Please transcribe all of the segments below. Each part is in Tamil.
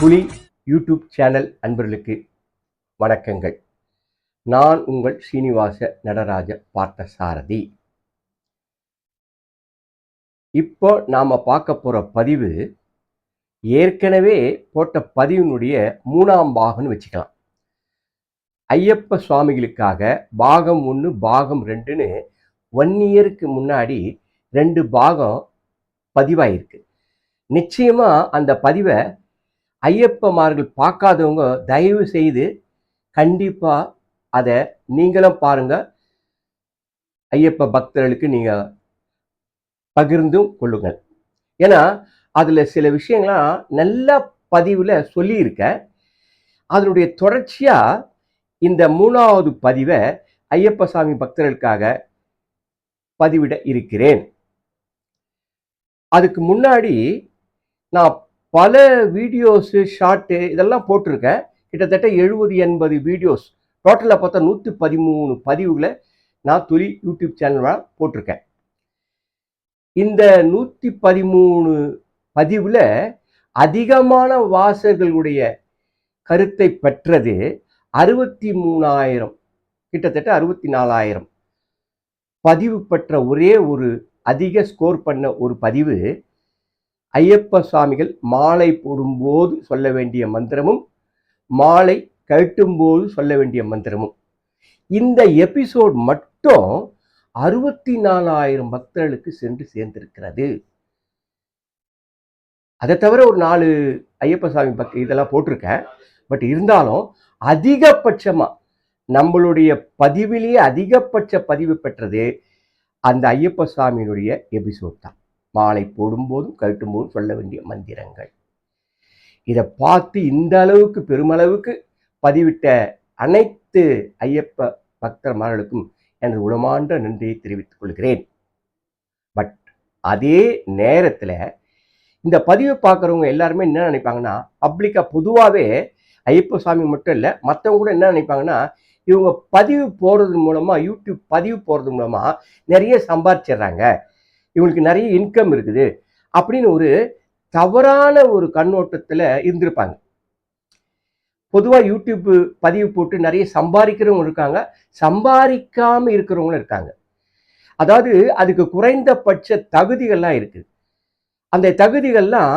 புலி யூடியூப் சேனல் அன்பர்களுக்கு வணக்கங்கள். நான் உங்கள் ஸ்ரீனிவாச நடராஜ பார்த்த சாரதி இப்போ நாம் பார்க்க போகிற பதிவு ஏற்கனவே போட்ட பதிவினுடைய மூணாம் பாகம்னு வச்சுக்கலாம். ஐயப்ப சுவாமிகளுக்காக பாகம் ஒன்று பாகம் ரெண்டுன்னு ஒன் இயருக்கு முன்னாடி ரெண்டு பாகம் பதிவாயிருக்கு. நிச்சயமா அந்த பதிவை ஐயப்பமார்கள் பார்க்காதவங்க தயவு செய்து கண்டிப்பா அதை நீங்களும் பாருங்க. ஐயப்ப பக்தர்களுக்கு நீங்க பகிர்ந்தும் கொள்ளுங்கள். ஏன்னா அதில் சில விஷயங்கள்லாம் நல்ல பதிவில் சொல்லியிருக்கேன் அதனுடைய தொடர்ச்சியாக இந்த மூணாவது பதிவை ஐயப்ப சாமி பக்தர்களுக்காக பதிவிட இருக்கிறேன். அதுக்கு முன்னாடி நான் பல வீடியோஸு ஷார்ட்டு இதெல்லாம் போட்டிருக்கேன். கிட்டத்தட்ட எழுபது எண்பது வீடியோஸ். டோட்டலாக பார்த்தா நூற்றி பதிமூணு பதிவுகளை நான் துளி யூடியூப் சேனலாக போட்டிருக்கேன். இந்த நூற்றி பதிமூணு பதிவில் அதிகமான வாசகர்களுடைய கருத்தை பெற்றது அறுபத்தி மூணாயிரம் கிட்டத்தட்ட அறுபத்தி நாலாயிரம் பதிவு பெற்ற ஒரே ஒரு அதிக ஸ்கோர் பண்ண ஒரு பதிவு ஐயப்ப சுவாமிகள் மாலை போடும்போது சொல்ல வேண்டிய மந்திரமும் மாலை கழட்டும்போது சொல்ல வேண்டிய மந்திரமும். இந்த எபிசோட் மட்டும் அறுபத்தி நாலாயிரம் பக்தர்களுக்கு சென்று சேர்ந்திருக்கிறது. அதை தவிர ஒரு நாலு ஐயப்ப சாமி பக்தி இதெல்லாம் போட்டிருக்கேன். பட் இருந்தாலும் அதிகபட்சமாக நம்மளுடைய பதிவிலேயே அதிகபட்ச பதிவு பெற்றது அந்த ஐயப்ப சாமியினுடைய எபிசோட் தான். மாலை போடும்போதும் கட்டும் போதும் சொல்ல வேண்டிய மந்திரங்கள். இதை பார்த்து இந்த அளவுக்கு பெருமளவுக்கு பதிவிட்ட அனைத்து ஐயப்ப பக்தர்மார்களுக்கும் எனது உளமான்ற நன்றியை தெரிவித்துக் கொள்கிறேன். பட் அதே நேரத்தில் இந்த பதிவை பார்க்குறவங்க எல்லாருமே என்ன நினைப்பாங்கன்னா பப்ளிக்காக பொதுவாகவே ஐயப்ப சாமி மட்டும் இல்லை மற்றவங்க கூட என்ன நினைப்பாங்கன்னா இவங்க பதிவு போடுறது மூலமாக யூடியூப் பதிவு போடுறது மூலமாக நிறைய சம்பாதிச்சிடுறாங்க இவங்களுக்கு நிறைய இன்கம் இருக்குது. அப்படின்னு ஒரு தவறான ஒரு கண்ணோட்டத்தில் இருந்திருப்பாங்க. பொதுவாக யூடியூப் பதிவு போட்டு நிறைய சம்பாதிக்கிறவங்க இருக்காங்க. சம்பாதிக்காமல் இருக்கிறவங்களும் இருக்காங்க. அதாவது அதுக்கு குறைந்தபட்ச தகுதிகள்லாம் இருக்குது. அந்த தகுதிகள்லாம்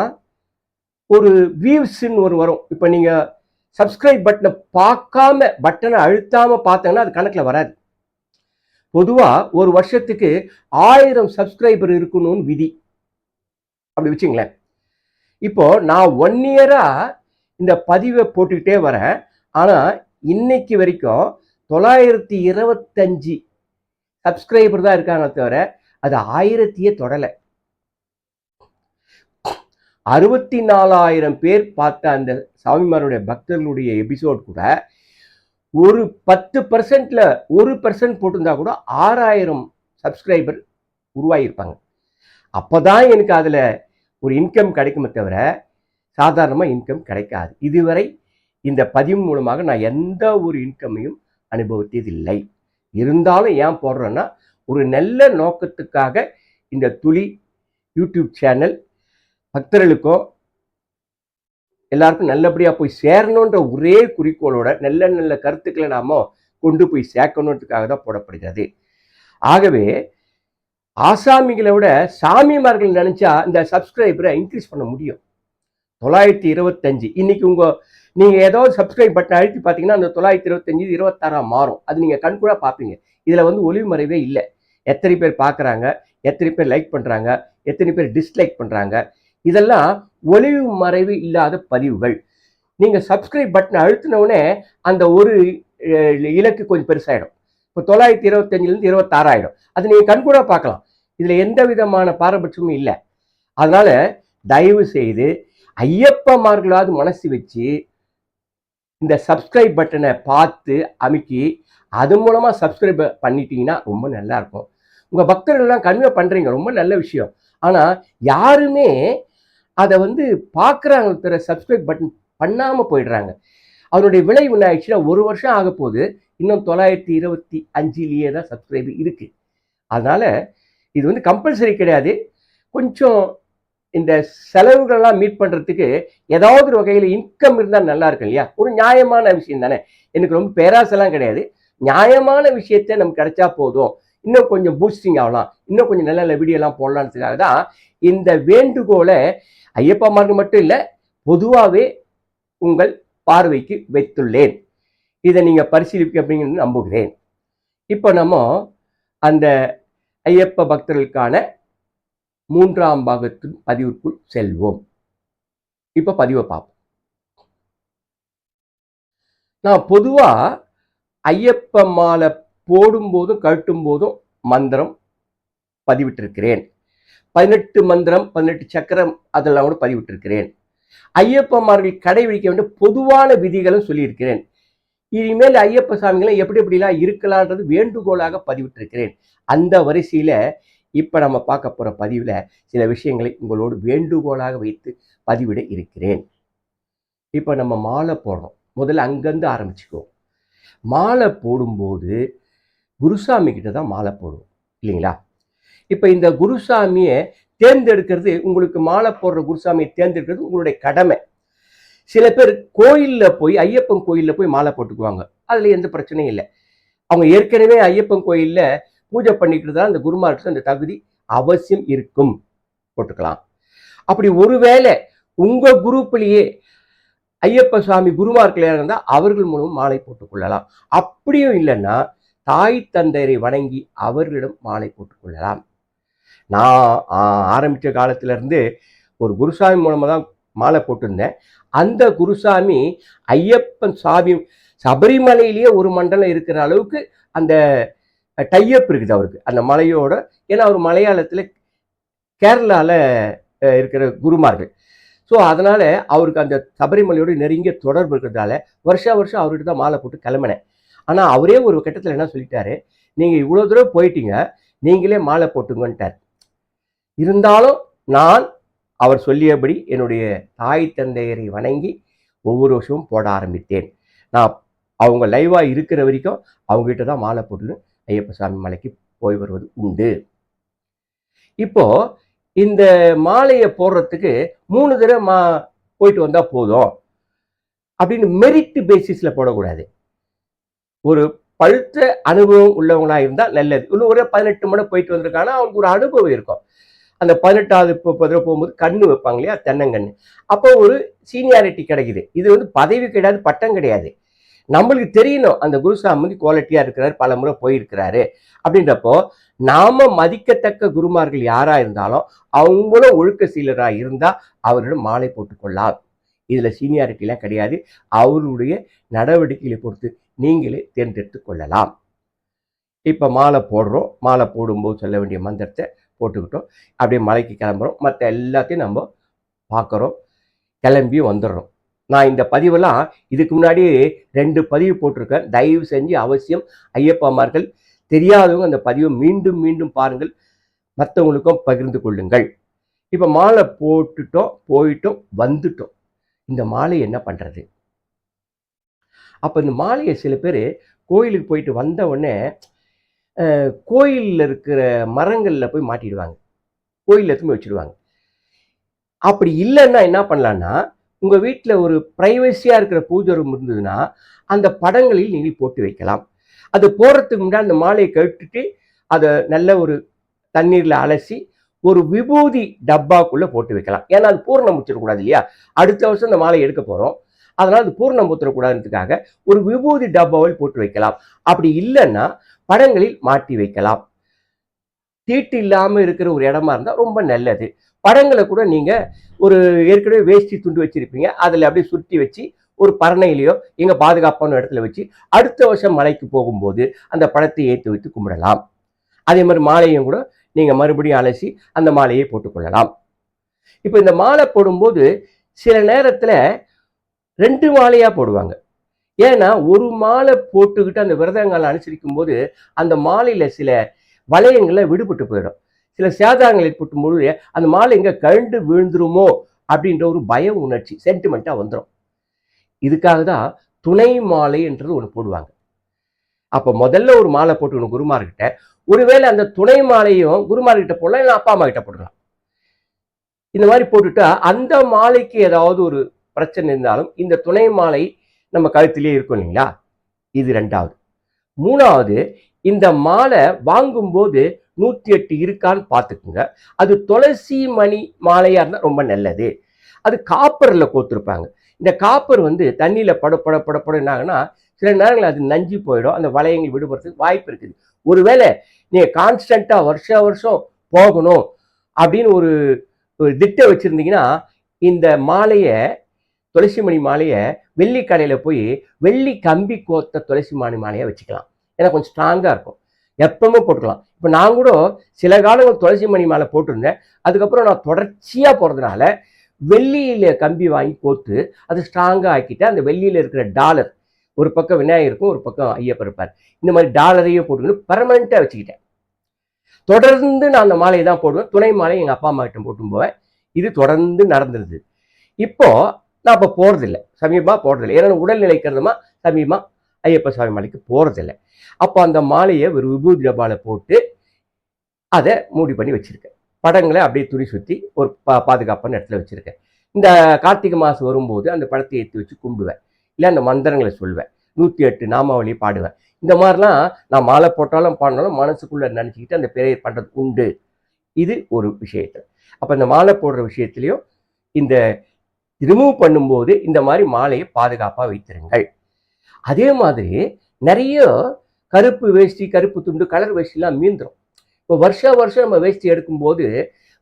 ஒரு வியூஸ்ன்னு ஒரு வரும். இப்போ நீங்கள் சப்ஸ்கிரைப் பட்டனை பார்க்காம பட்டனை அழுத்தாமல் பார்த்தீங்கன்னா அது கணக்கில் வராது. பொதுவாக ஒரு வருஷத்துக்கு ஆயிரம் சப்ஸ்கிரைபர் இருக்கணும்னு விதி. அப்படி வச்சுங்களேன் இப்போ நான் ஒன் இயராக இந்த பதிவை போட்டுக்கிட்டே வரேன். ஆனால் இன்னைக்கு வரைக்கும் தொள்ளாயிரத்தி இருபத்தஞ்சி சப்ஸ்கிரைபர் தான் இருக்காங்க தவிர அது ஆயிரத்தியே தொடலை. அறுபத்தி நாலாயிரம் பேர் பார்த்த அந்த சாமிமாருடைய பக்தர்களுடைய எபிசோட் கூட ஒரு பத்து பர்சன்ட்ல ஒரு பர்சன்ட் போட்டிருந்தா கூட ஆறாயிரம் சப்ஸ்கிரைபர் உருவாகியிருப்பாங்க. அப்போதான் எனக்கு அதில் ஒரு இன்கம் கிடைக்குமே தவிர சாதாரணமாக இன்கம் கிடைக்காது. இதுவரை இந்த பதிவு மூலமாக நான் எந்த ஒரு இன்கமையும் அனுபவித்ததில்லை. இருந்தாலும் ஏன் போடுறேன்னா ஒரு நல்ல நோக்கத்துக்காக இந்த துளி யூடியூப் சேனல் பக்தர்களுக்கும் எல்லாருக்கும் நல்லபடியாக போய் சேரணுன்ற ஒரே குறிக்கோளோட நல்ல நல்ல கருத்துக்களை நாம கொண்டு போய் சேர்க்கணுன்றதுக்காக தான் போடப்படுகிறது. ஆகவே ஆசாமிகளை விட சாமிமார்கள் நினைச்சா இந்த சப்ஸ்கிரைபரை இன்க்ரீஸ் பண்ண முடியும். தொள்ளாயிரத்தி இருபத்தஞ்சு. இன்னைக்கு உங்க நீங்க ஏதோ சப்ஸ்கிரைப் பட்டன் அழுத்தி பார்த்தீங்கன்னா அந்த தொள்ளாயிரத்தி இருபத்தஞ்சு இருபத்தாறாம் மாறும். அது நீங்க கண்கூடா பார்ப்பீங்க. இதுல வந்து ஒளிவு மறைவே இல்லை. எத்தனை பேர் பார்க்குறாங்க எத்தனை பேர் லைக் பண்றாங்க எத்தனை பேர் டிஸ்லைக் பண்றாங்க இதெல்லாம் ஒளிவு மறைவு இல்லாத பதிவுகள். நீங்கள் சப்ஸ்கிரைப் பட்டன் அழுத்தினவுடனே அந்த ஒரு இலக்கு கொஞ்சம் பெருசாகிடும் இப்போ தொள்ளாயிரத்தி இருபத்தஞ்சிலேருந்து இருபத்தாறாயிடும். அது நீங்கள் கண்கூடா பார்க்கலாம். இதில் எந்த விதமான பாரபட்சமும் இல்லை. அதனால் தயவு செய்து ஐயப்பமார்களாவது மனசு வச்சு இந்த சப்ஸ்கிரைப் பட்டனை பார்த்து அமுக்கி அது மூலமாக சப்ஸ்கிரைப் பண்ணிட்டீங்கன்னா ரொம்ப நல்லாயிருக்கும் உங்கள் பக்தர்கள்லாம் கன்வே பண்ணுறீங்க ரொம்ப நல்ல விஷயம். ஆனால் யாருமே அதை வந்து பார்க்குறாங்க தர சப்ஸ்கிரைப் பட்டன் பண்ணாமல் போயிடுறாங்க. அதனுடைய விளைவு என்ன ஆயிடுச்சுன்னா ஒரு வருஷம் ஆக போகுது. இன்னும் தொள்ளாயிரத்தி இருபத்தி அஞ்சிலேயே தான் சப்ஸ்கிரைப் இருக்குது அதனால் இது வந்து கம்பல்சரி கிடையாது. கொஞ்சம் இந்த செலவுகள்லாம் மீட் பண்ணுறதுக்கு ஏதாவது ஒரு வகையில் இன்கம் இருந்தால் நல்லா இருக்கும் இல்லையா? ஒரு நியாயமான விஷயம் தானே. எனக்கு ரொம்ப பேராசெல்லாம் கிடையாது. நியாயமான விஷயத்த நமக்கு கிடைச்சா போதும். இன்னும் கொஞ்சம் பூஸ்டிங் ஆகலாம். இன்னும் கொஞ்சம் நல்ல நல்ல வீடியோலாம் போடலான்றதுக்காக தான் இந்த வேண்டுகோளை ஐயப்பமாருக்கு மட்டும் இல்லை பொதுவாகவே உங்கள் பார்வைக்கு வைத்துள்ளேன். இதை நீங்கள் பரிசீலிக்க அப்படிங்கிறது நம்புகிறேன். இப்போ நம்ம அந்த ஐயப்ப பக்தர்களுக்கான மூன்றாம் பாகத்தின் பதிவுக்குள் செல்வோம். இப்போ பதிவை பார்ப்போம். நான் பொதுவாக ஐயப்ப மாலை போடும்போதும் கழட்டும் போதும் மந்திரம் பதிவிட்டிருக்கிறேன். பதினெட்டு மந்திரம் பதினெட்டு சக்கரம் அதெல்லாம் கூட பதிவிட்டிருக்கிறேன். ஐயப்பமார்கள் கடைபிடிக்க வேண்டிய பொதுவான விதிகளும் சொல்லியிருக்கிறேன். இனிமேல் ஐயப்ப சாமிகளை எப்படி எப்படிலாம் இருக்கலான்றது வேண்டுகோளாக பதிவிட்டிருக்கிறேன். அந்த வரிசையில் இப்போ நம்ம பார்க்க போகிற பதிவில் சில விஷயங்களை உங்களோடு வேண்டுகோளாக வைத்து பதிவிட இருக்கிறேன். இப்போ நம்ம மாலை போடுறோம். முதல்ல அங்கேருந்து ஆரம்பிச்சுக்குவோம். மாலை போடும்போது குருசாமி கிட்ட தான் மாலை போடுவோம். இல்லைங்களா? இப்போ இந்த குருசாமியை தேர்ந்தெடுக்கிறது உங்களுக்கு மாலை போடுற குருசாமியை தேர்ந்தெடுக்கிறது உங்களுடைய கடமை. சில பேர் கோயிலில் போய் ஐயப்பன் கோயிலில் போய் மாலை போட்டுக்குவாங்க. அதில் எந்த பிரச்சனையும் இல்லை. அவங்க ஏற்கனவே ஐயப்பன் கோயிலில் பூஜை பண்ணிக்கிட்டு தான் அந்த குருமாருக்கு அந்த தகுதி அவசியம் இருக்கும். போட்டுக்கலாம். அப்படி ஒருவேளை உங்கள் குரூப்லேயே ஐயப்ப சுவாமி குருமார்கள் இருந்தால் அவர்கள் மூலம் மாலை போட்டுக்கொள்ளலாம். அப்படியும் இல்லைன்னா தாய் தந்தையரை வணங்கி அவர்களிடம் மாலை போட்டுக்கொள்ளலாம். நான் ஆரம்பித்த காலத்திலேருந்து ஒரு குருசாமி மூலமாக தான் மாலை போட்டிருந்தேன். அந்த குருசாமி ஐயப்பன் சாமி சபரிமலையிலேயே ஒரு மண்டலம் இருக்கிற அளவுக்கு அந்த டையப் இருக்குது அவருக்கு. அந்த மலையோட ஏன்னா அவர் மலையாளத்தில் கேரளாவில் இருக்கிற குருமார்கள். ஸோ அதனால் அவருக்கு அந்த சபரிமலையோட நெருங்கிய தொடர்பு இருக்கிறதால வருஷா வருஷம் அவர்கிட்ட தான் மாலை போட்டு கிளம்பினேன். ஆனால் அவரே ஒரு கட்டத்தில் என்ன சொல்லிட்டாரு நீங்கள் இவ்வளோ தூரம் போயிட்டீங்க நீங்களே மாலை போட்டுங்கன்ட்டார். இருந்தாலும் நான் அவர் சொல்லியபடி என்னுடைய தாய் தந்தையரை வணங்கி ஒவ்வொரு வருஷமும் போட ஆரம்பித்தேன். நான் அவங்க லைவாக இருக்கிற வரைக்கும் அவங்ககிட்ட தான் மாலை போட்டுன்னு ஐயப்ப சாமி மலைக்கு போய் வருவது உண்டு. இப்போ இந்த மாலையை போடுறதுக்கு மூணு தடவை மா போயிட்டு வந்தால் போதும். அப்படின்னு மெரிட் பேசிஸில் போடக்கூடாது. ஒரு பழுத்த அனுபவம் உள்ளவங்களாக இருந்தால் நல்லது. இன்னும் ஒரு பதினெட்டு மணி போயிட்டு வந்திருக்காங்கன்னா அவங்களுக்கு ஒரு அனுபவம் இருக்கும். அந்த பதினெட்டாவது இப்போ போகும்போது கண்ணு வைப்பாங்க இல்லையா? தென்னங்கண்ணு. அப்போ ஒரு சீனியாரிட்டி கிடைக்குது. இது வந்து பதவி கிடையாது பட்டம் கிடையாது. நம்மளுக்கு தெரியணும் அந்த குருசாமி வந்து குவாலிட்டியாக இருக்கிறாரு பல முறை போயிருக்கிறாரு. அப்படின்றப்போ நாம மதிக்கத்தக்க குருமார்கள் யாரா இருந்தாலும் அவங்களும் ஒழுக்க சீலராக இருந்தால் அவரிடம் மாலை போட்டுக்கொள்ளலாம். இதில் சீனியாரிட்டிலாம் கிடையாது. அவருடைய நடவடிக்கைகளை பொறுத்து நீங்களே தேர்ந்தெடுத்து கொள்ளலாம். இப்போ மாலை போடுறோம். மாலை போடும்போது சொல்ல வேண்டிய மந்திரத்தை போட்டுக்கிட்டோம். அப்படியே மலைக்கு கிளம்புறோம். மற்ற எல்லாத்தையும் நம்ம பார்க்குறோம். கிளம்பி வந்துடுறோம். நான் இந்த பதிவெல்லாம் இதுக்கு முன்னாடி ரெண்டு பதிவு போட்டிருக்கேன். தயவு செஞ்சு அவசியம் ஐயப்பாமார்கள் தெரியாதவங்க அந்த பதிவை மீண்டும் மீண்டும் பாருங்கள். மற்றவங்களுக்கும் பகிர்ந்து கொள்ளுங்கள். இப்போ மாலை போட்டுட்டோம் போயிட்டோம் வந்துட்டோம். இந்த மாலை என்ன பண்ணுறது அப்போ இந்த மாலையை சில பேர் கோயிலுக்கு போயிட்டு வந்த உடனே கோயிலில் இருக்கிற மரங்களில் போய் மாட்டிடுவாங்க. கோயிலில் எடுத்து வச்சுடுவாங்க. அப்படி இல்லைன்னா என்ன பண்ணலான்னா உங்கள் வீட்டில் ஒரு ப்ரைவசியாக இருக்கிற பூஜை ரூம் இருந்ததுன்னா அந்த படங்களில் நீங்கள் போட்டு வைக்கலாம். அது போகிறதுக்கு முன்னாடி அந்த மாலையை கட்டுட்டு அதை நல்ல ஒரு தண்ணீரில் அலசி ஒரு விபூதி டப்பாக்குள்ளே போட்டு வைக்கலாம். ஏன்னா அது பூர்ணம் முச்சிடக்கூடாது இல்லையா? அடுத்த வருஷம் அந்த மாலை எடுக்க போகிறோம் அதனால் அது பூர்ணம் முத்திரக்கூடாதுன்றதுக்காக ஒரு விபூதி டப்பாவில் போட்டு வைக்கலாம். அப்படி இல்லைன்னா படங்களில் மாட்டி வைக்கலாம். தீட்டு இல்லாமல் இருக்கிற ஒரு இடமா இருந்தால் ரொம்ப நல்லது. படங்களை கூட நீங்கள் ஒரு ஏற்கனவே வேஷ்டி துண்டு வச்சுருப்பீங்க. அதில் அப்படியே சுருட்டி வச்சு ஒரு பரணையிலையோ எங்கள் பாதுகாப்பான இடத்துல வச்சு அடுத்த வருஷம் மலைக்கு போகும்போது அந்த படத்தை ஏற்றி வைத்து கும்பிடலாம். அதே மாதிரி மாலையும் கூட நீங்கள் மறுபடியும் அலசி அந்த மாலையை போட்டுக்கொள்ளலாம் இப்போ இந்த மாலை போடும்போது சில நேரத்தில் ரெண்டு மாலையாக போடுவாங்க. ஏன்னா ஒரு மாலை போட்டுக்கிட்டு அந்த விரதங்களை அனுசரிக்கும் போது அந்த மாலையில் சில வளையங்களில் விடுபட்டு போயிடும். சில சேதாரங்கள் ஏற்பட்டும் பொழுது அந்த மாலை எங்கே கழுண்டு விழுந்துருமோ அப்படின்ற ஒரு பய உணர்ச்சி சென்டிமெண்ட்டாக வந்துடும் இதுக்காக தான் துணை மாலை என்றது ஒன்று போடுவாங்க. அப்போ முதல்ல ஒரு மாலை போட்டுக்கணும் குருமார்கிட்ட. ஒருவேளை அந்த துணை மாலையும் குருமார்கிட்ட போடலாம் இல்லை அப்பா அம்மா கிட்ட போடலாம் இந்த மாதிரி போட்டுட்டா அந்த மாலைக்கு ஏதாவது ஒரு பிரச்சனை இருந்தாலும் இந்த துணை மாலை நம்ம கழுத்திலே இருக்கும் இல்லைங்களா? இது ரெண்டாவது. மூணாவது இந்த மாலை வாங்கும்போது நூற்றி எட்டு இருக்கான்னு பார்த்துக்குங்க. அது துளசி மணி மாலையாக இருந்தால் ரொம்ப நல்லது. அது காப்பரில் கோத்துருப்பாங்க. இந்த காப்பர் வந்து தண்ணியில் பட பட பட பட சில நேரங்களில் அது நஞ்சு போயிடும். அந்த வளையங்கள் விடுபடுறதுக்கு வாய்ப்பு இருக்குது. ஒருவேளை நீங்கள் கான்ஸ்டண்ட்டாக வருஷ வருஷம் போகணும் அப்படின்னு ஒரு ஒரு திட்டம் வச்சுருந்தீங்கன்னா இந்த மாலையை துளசி மணி மாலையை வெள்ளி கடையில் போய் வெள்ளி கம்பி கோத்த துளசி மணி மாலையை வச்சுக்கலாம். ஏன்னா கொஞ்சம் ஸ்ட்ராங்காக இருக்கும். எப்பவுமே போட்டுக்கலாம். இப்போ நான் கூட சில காலங்கள் துளசி மணி மாலை போட்டிருந்தேன். அதுக்கப்புறம் நான் தொடர்ச்சியாக போகிறதுனால வெள்ளியில் கம்பி வாங்கி கோத்து அது ஸ்ட்ராங்காக ஆக்கிட்டு அந்த வெள்ளியில் இருக்கிற டாலர் ஒரு பக்கம் விநாயகருக்கும் ஒரு பக்கம் ஐயப்பர் இருப்பார். இந்த மாதிரி டாலரையும் போட்டுக்கிட்டு பர்மனெண்ட்டாக வச்சுக்கிட்டேன். தொடர்ந்து நான் அந்த மாலையை தான் போடுவேன். துணை மாலை எங்கள் அப்பா அம்மா கிட்ட போட்டும் போவேன். இது தொடர்ந்து நடந்துருது. இப்போ நான் இப்போ போகிறதில்ல சமீபமாக போகிறதில்ல ஏன்னா உடல்நிலை கருதமாக சமீபமாக ஐயப்ப சாமி மலைக்கு போகிறதில்ல அப்போ அந்த மாலையை ஒரு விபூதி டப்பாவில் போட்டு அதை மூடி பண்ணி வச்சுருக்கேன். படங்களை அப்படியே துணி சுற்றி ஒரு பா பாதுகாப்பான இடத்துல வச்சுருக்கேன். இந்த கார்த்திகை மாதம் வரும்போது அந்த படத்தை ஏற்றி வச்சு கும்பிடுவேன். இல்லை அந்த மந்திரங்களை சொல்வேன். நூற்றி எட்டு நாமாவளி பாடுவேன். இந்த மாதிரிலாம் நான் மாலை போட்டாலும் பாடினாலும் மனசுக்குள்ளே நினச்சிக்கிட்டு அந்த பிறையை பண்ணுறது உண்டு. இது ஒரு விஷயத்தில் அப்போ இந்த மாலை போடுற விஷயத்துலையும் இந்த ரிமூவ் பண்ணும்போது இந்த மாதிரி மாலையை பாதுகாப்பாக வைத்திருங்கள். அதே மாதிரி நிறைய கருப்பு வேஷ்டி கருப்பு துண்டு கலர் வேஷ்டிலாம் மீந்துடும் இப்போ வருஷ வருஷம் நம்ம வேஷ்டி எடுக்கும்போது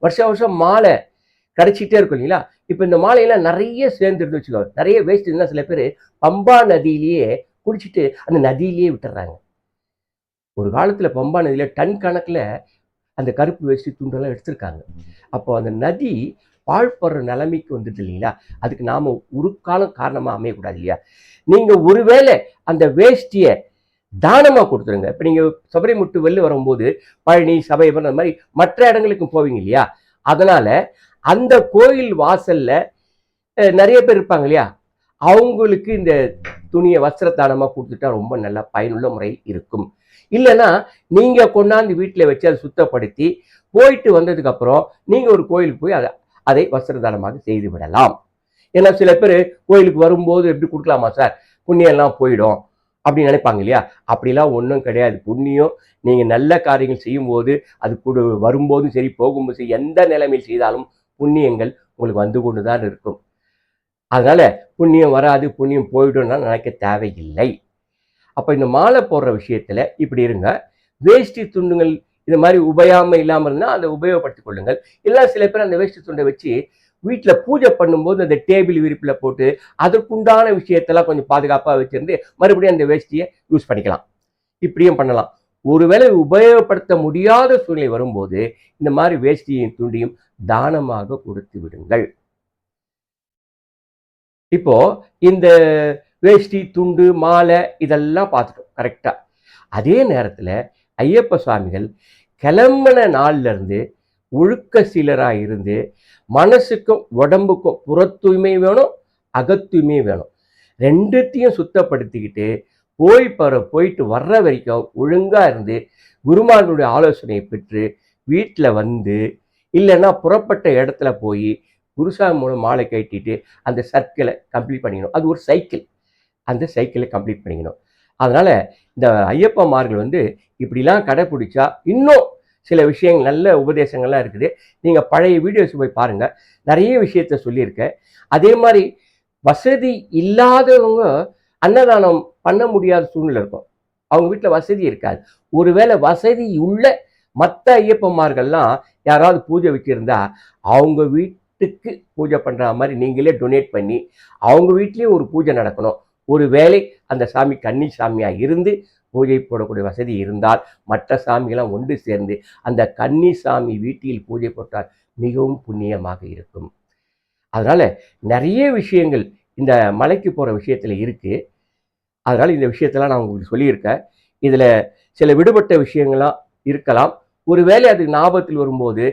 வருஷ வருஷம் மாலை கிடச்சிட்டே இருக்கும் இல்லைங்களா? இப்போ இந்த மாலையெல்லாம் நிறைய சேர்ந்துருந்து வச்சுக்கோ நிறைய வேஸ்ட் இருந்தால் சில பேர் பம்பா நதியிலேயே குடிச்சிட்டு அந்த நதியிலேயே விட்டுறாங்க. ஒரு காலத்தில் பம்பா நதியில் டன் கணக்கில் அந்த கருப்பு வேஷ்டி துண்டெல்லாம் எடுத்திருக்காங்க. அப்போ அந்த நதி பாழ்படுற நிலைமைக்கு வந்துட்டு இல்லைங்களா? அதுக்கு நாம் ஒரு காலம் காரணமாக அமையக்கூடாது இல்லையா? நீங்கள் ஒருவேளை அந்த வேஷ்டியை தானமாக கொடுத்துருங்க. இப்போ நீங்கள் சபரிமுட்டு வெளில வரும்போது பழனி சபை அந்த மாதிரி மற்ற இடங்களுக்கும் போவீங்க இல்லையா? அதனால் அந்த கோயில் வாசலில் நிறைய பேர் இருப்பாங்க இல்லையா? அவங்களுக்கு இந்த துணியை வஸ்திரத்தானமாக கொடுத்துட்டா ரொம்ப நல்ல பயனுள்ள முறை இருக்கும். இல்லைன்னா நீங்கள் கொண்டாந்து வீட்டில் வச்சு அதை சுத்தப்படுத்தி போயிட்டு வந்ததுக்கப்புறம் நீங்கள் ஒரு கோயிலுக்கு போய் அதை அதை வஸ்திரதானமாக செய்து விடலாம் ஏன்னா சில பேர் கோயிலுக்கு வரும்போது எப்படி கொடுக்கலாமா சார் புண்ணியம் எல்லாம் போயிடும் அப்படின்னு நினைப்பாங்க இல்லையா? அப்படிலாம் ஒன்றும் கிடையாது. புண்ணியம் நீங்கள் நல்ல காரியங்கள் செய்யும்போது அது கூட வரும்போதும் சரி போகும்போது சரி எந்த நிலைமையில் செய்தாலும் புண்ணியங்கள் உங்களுக்கு வந்து கொண்டு தான் இருக்கும். அதனால புண்ணியம் வராது புண்ணியம் போயிடும்னா நினைக்க தேவையில்லை. அப்போ இந்த மாலை போடுற விஷயத்தில் இப்படி இருங்க. வேஷ்டி துண்டுங்கள் இது மாதிரி உபயாம இல்லாமல் இருந்தால் அதை உபயோகப்படுத்திக் கொள்ளுங்கள். இல்லை சில பேர் அந்த வேஷ்டி துண்டை வச்சு வீட்டில் பூஜை பண்ணும்போது அந்த டேபிள் விரிப்பில் போட்டு அதற்குண்டான விஷயத்தெல்லாம் கொஞ்சம் பாதுகாப்பாக வச்சுருந்து மறுபடியும் அந்த வேஷ்டியை யூஸ் பண்ணிக்கலாம். இப்படியும் பண்ணலாம். ஒருவேளை உபயோகப்படுத்த முடியாத சூழ்நிலை வரும்போது இந்த மாதிரி வேஷ்டியையும் துண்டியும் தானமாக கொடுத்து விடுங்கள். இப்போ இந்த வேஷ்டி துண்டு மாலை இதெல்லாம் பார்த்துட்டோம். கரெக்டாக அதே நேரத்தில் ஐயப்ப சுவாமிகள் கிளம்பின நாள்லேருந்து ஒழுக்க சீலராக இருந்து மனசுக்கும் உடம்புக்கும் புறத்தூய்மை வேணும் அகத்தூய்மை வேணும். ரெண்டுத்தையும் சுத்தப்படுத்திக்கிட்டு போய் பர போயிட்டு வர்ற வரைக்கும் ஒழுங்காக இருந்து குருமானுடைய ஆலோசனையை பெற்று வீட்டில் வந்து இல்லைன்னா புறப்பட்ட இடத்துல போய் குருசாமி மூலம் மாலை கட்டிட்டு அந்த சர்க்கிளை கம்ப்ளீட் பண்ணிக்கணும். அது ஒரு சைக்கிள் அந்த சைக்கிளை கம்ப்ளீட் பண்ணிக்கணும். அதனால் இந்த ஐயப்பமார்கள் வந்து இப்படிலாம் கடைப்பிடிச்சா இன்னும் சில விஷயங்கள் நல்ல உபதேசங்கள்லாம் இருக்குது. நீங்கள் பழைய வீடியோஸ் போய் பாருங்கள் நிறைய விஷயத்த சொல்லியிருக்கேன் அதே மாதிரி வசதி இல்லாதவங்க அன்னதானம் பண்ண முடியாத சூழ்நிலை இருக்கும். அவங்க வீட்டில் வசதி இருக்காது. ஒருவேளை வசதி உள்ள மற்ற ஐயப்பமார்கள்லாம் யாராவது பூஜை வச்சுருந்தா அவங்க வீட்டுக்கு பூஜை பண்ணுற மாதிரி நீங்களே டொனேட் பண்ணி அவங்க வீட்லேயும் ஒரு பூஜை நடக்கணும். ஒருவேளை அந்த சாமி கன்னி சாமியாக இருந்து பூஜை போடக்கூடிய வசதி இருந்தால் மற்ற சாமிகளாம் ஒன்று சேர்ந்து அந்த கன்னி சாமி வீட்டில் பூஜை போட்டால் மிகவும் புண்ணியமாக இருக்கும். அதனால் நிறைய விஷயங்கள் இந்த மலைக்கு போகிற விஷயத்தில் இருக்குது அதனால் இந்த விஷயத்தெல்லாம் நான் உங்களுக்கு சொல்லியிருக்கேன். இதில் சில விடுபட்ட விஷயங்கள்லாம் இருக்கலாம். ஒருவேளை அது ஞாபகத்தில் வரும்போது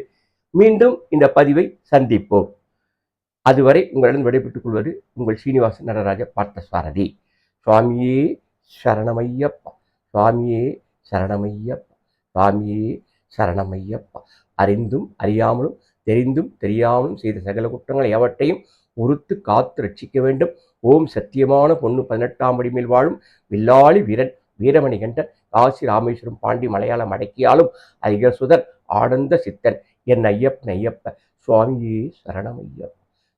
மீண்டும் இந்த பதிவை சந்திப்போம். அதுவரை உங்களிடம் விடைபெற்றுக் கொள்வது உங்கள் சீனிவாசன் நடராஜ பார்த்தசாரதி. சுவாமியே சரணமையப்பா சுவாமியே சரணமையப்பா சுவாமியே சரணமையப்பா. அறிந்தும் அறியாமலும் தெரிந்தும் தெரியாமலும் செய்த சகல குற்றங்கள் எவற்றையும் உறுத்து காத்து ரட்சிக்க வேண்டும். ஓம் சத்தியமான பொண்ணு பதினெட்டாம் படி மேல் வாழும் வில்லாளி வீரன் வீரமணி கண்ட காசி ராமேஸ்வரம் பாண்டி மலையாளம் அடக்கியாலும் அதிக சுதர் ஆனந்த சித்தன். என் ஐயப்பன் ஐயப்ப சுவாமியே சரணம் ஐயப்ப